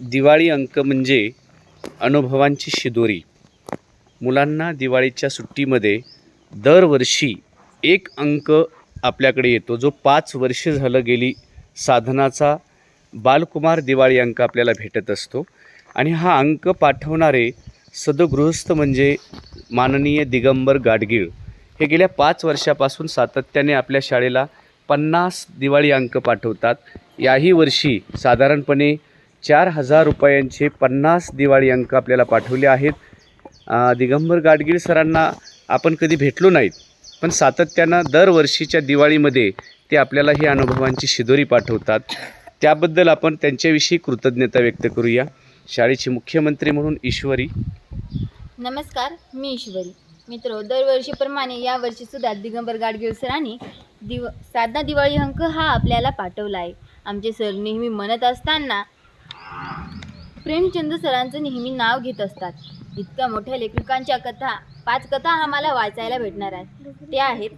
दिवाळी अंक म्हणजे अनुभवांची शिदोरी. मुलांना दिवाळीच्या सुट्टीमध्ये दरवर्षी एक अंक आपल्याकडे येतो जो पाच वर्ष झालं गेली साधनाचा बालकुमार दिवाळी अंक आपल्याला भेटत असतो. आणि हा अंक पाठवणारे सदगृहस्थ म्हणजे माननीय दिगंबर गाडगीळ. हे गेल्या पाच वर्षापासून सातत्याने आपल्या शाळेला पन्नास दिवाळी अंक पाठवतात. याही वर्षी साधारणपणे चार हजार रुपयांचे पन्नास दिवाळी अंक आपल्याला पाठवले आहेत. दिगंबर गाडगीळ सरांना आपण कधी भेटलो नाहीत पण सातत्यानं दरवर्षीच्या दिवाळीमध्ये ते आपल्याला ही अनुभवांची शिदोरी पाठवतात. त्याबद्दल आपण त्यांच्याविषयी कृतज्ञता व्यक्त करूया. शाळेची मुख्यमंत्री म्हणून ईश्वरी. नमस्कार मी ईश्वरी. मित्र दरवर्षीप्रमाणे यावर्षी सुद्धा दिगंबर गाडगीळ सरांनी दिव साधना दिवाळी अंक हा आपल्याला पाठवला आहे. आमचे सर नेहमी म्हणत असताना प्रेमचंद सरांचं नेहमी नाव घेत असतात. इतक्या मोठ्या लेखकांच्या कथा पाच कथा आम्हाला वाचायला भेटणार आहेत. त्या आहेत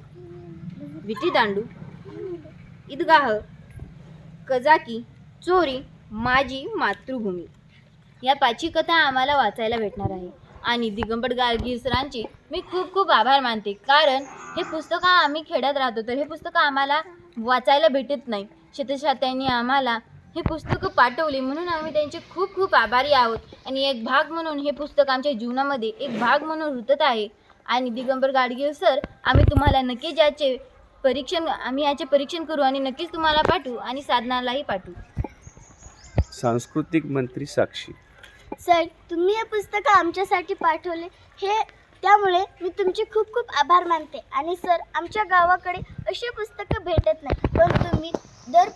विटी दांडू ईदगाह कजाकी चोरी माझी मातृभूमी. या पाचही कथा आम्हाला वाचायला भेटणार आहे आणि दिगंबर गाडगीळ सरांची मी खूप खूप आभार मानते. कारण हे पुस्तकं आम्ही खेड्यात राहतो तर हे पुस्तकं आम्हाला वाचायला भेटत नाही शेतशात्यांनी आम्हाला हे पुस्तकं पाठवली म्हणून आम्ही त्यांचे खूप खूप आभारी आहोत. आणि एक भाग म्हणून हे पुस्तक आमच्या जीवनामध्ये एक भाग म्हणून रुतत आहे. आणि दिगंबर गाडगीळ सर आम्ही तुम्हाला नक्कीच याचे परीक्षण आम्ही याचे परीक्षण करू आणि नक्कीच तुम्हाला पाठवू आणि साधनालाही पाठवू. सांस्कृतिक मंत्री साक्षी. सर तुम्ही हे पुस्तक आमच्यासाठी पाठवले हे त्यामुळे मी तुमचे खूप खूप आभार मानते. आणि सर आमच्या गावाकडे अशी पुस्तकं भेटत नाही पण तुम्ही दर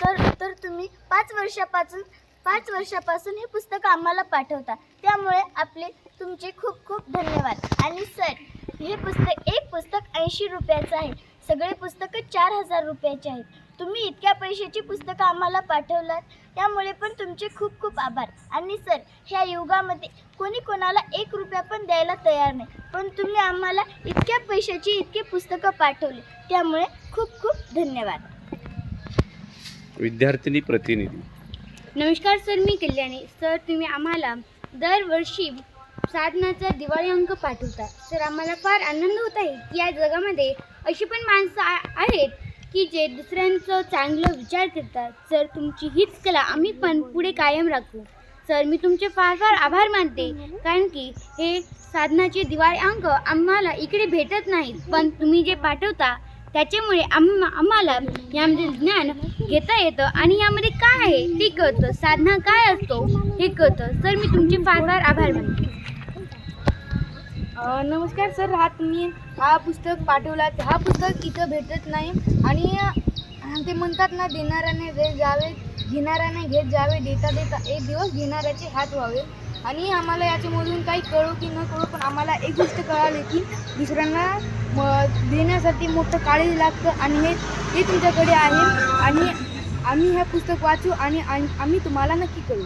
तर तर तुम्ही पाच वर्षापासून पाच वर्षापासून हे पुस्तक आम्हाला पाठवता. त्यामुळे आपले तुमचे खूप खूप धन्यवाद. आणि सर हे पुस्तक एक पुस्तक ऐंशी रुपयाचं आहे. सगळे पुस्तकं चार हजार रुपयाचे आहेत. तुम्ही इतक्या पैशाची पुस्तकं आम्हाला पाठवलात त्यामुळे पण तुमचे खूप खूप आभार. आणि सर ह्या युगामध्ये कोणी कोणाला एक रुपया पण द्यायला तयार नाही. पण तुम्ही आम्हाला इतक्या पैशाची इतके पुस्तकं पाठवली. त्यामुळे खूप खूप धन्यवाद. विद्यार्थिनी प्रतिनिधी. नमस्कार सर मी कल्याणी. सर तुम्ही आम्हाला दरवर्षी साधनाचा दिवाळी अंक पाठवता. सर आम्हाला फार आनंद होत आहे की या जगामध्ये अशी पण माणसं आहेत की जे दुसऱ्यांचं चांगलं विचार करतात. सर तुमची हीच कला आम्ही पण पुढे कायम राखू. सर मी तुमचे फार फार आभार मानते. कारण की हे साधनाचे दिवाळी अंक आम्हाला इकडे भेटत नाहीत. पण तुम्ही जे पाठवता त्याच्यामुळे आम आम्हाला यामध्ये ज्ञान घेता येतं आणि यामध्ये काय आहे ते कळतं. साधना काय असतो हे कळतं. सर मी तुमचे फार फार आभार मानते. नमस्कार सर. हा तुम्ही हा पुस्तक पाठवला हा पुस्तक इथं भेटत नाही आणि ते म्हणतात ना देणाऱ्याने जे जावे घेणाऱ्याने घेत जावे देता देता एक दिवस घेणाऱ्याचे हात व्हावे. आणि आम्हाला याच्यामधून काही कळो की न कळो पण आम्हाला एक गोष्ट कळाली की दुसऱ्यांना म, देण्यासाठी मोठं काळी लागतं आणि हे हे तुमच्याकडे आहे. आणि आम्ही हे पुस्तक वाचू आणि आम्ही तुम्हाला नक्की कळू